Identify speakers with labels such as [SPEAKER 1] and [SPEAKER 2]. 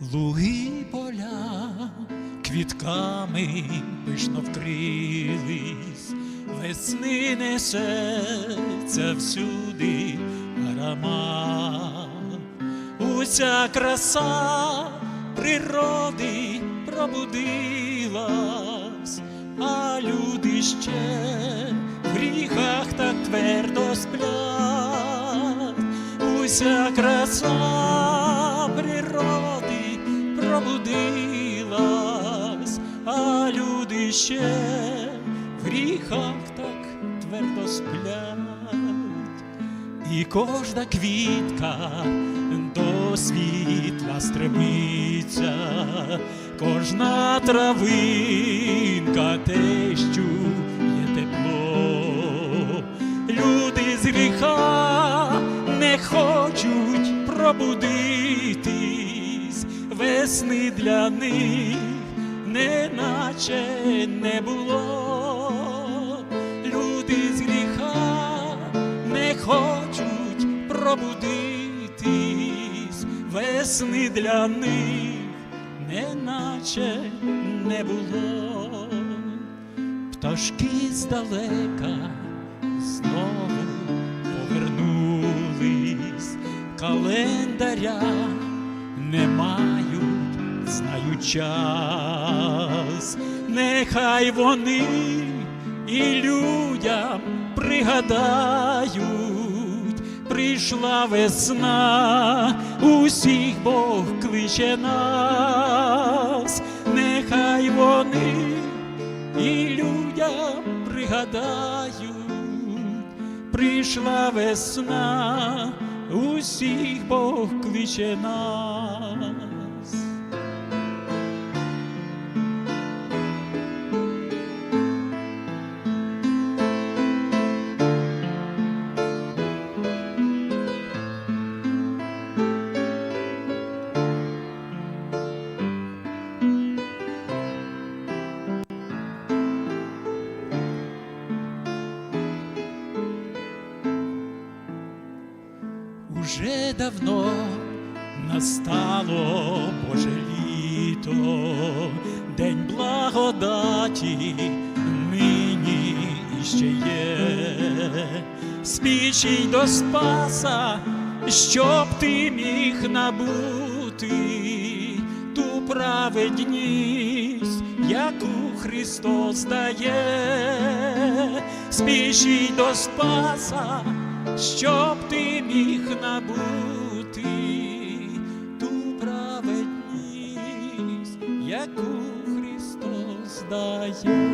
[SPEAKER 1] Луги поля квітками пишно вкрились, весни несеться всюди аромат. Уся краса природи пробудилась, а люди ще в гріхах так твердо сплять. Уся краса пробудилась, а люди ще в гріхах так твердо сплять. І кожна квітка до світла стремиться, кожна травинка те, що є тепло. Люди з гріха не хочуть пробудитись, весни для них неначе не було. Люди з гріха не хочуть пробудитись, весни для них неначе не було. Пташки здалека знову повернулись, календаря не мають, знають час, нехай вони і людям пригадають, прийшла весна, усіх Бог кличе нас, нехай вони і людям пригадають, прийшла весна, усіх Бог кличе нас. Уже давно настало Боже літо, день благодаті нині іще є. Спішій до Спаса, щоб ти міг набути ту праведність, яку Христос дає. Спішій до Спаса, щоб ти міг набути ту праведність, яку Христос дає.